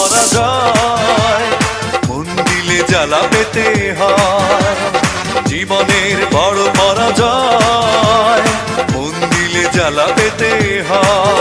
পরাজয়। মন দিলে জ্বালা পেতে হয়। জীবনের বড় পরাজয়। মন দিলে জ্বালা পেতে হয়।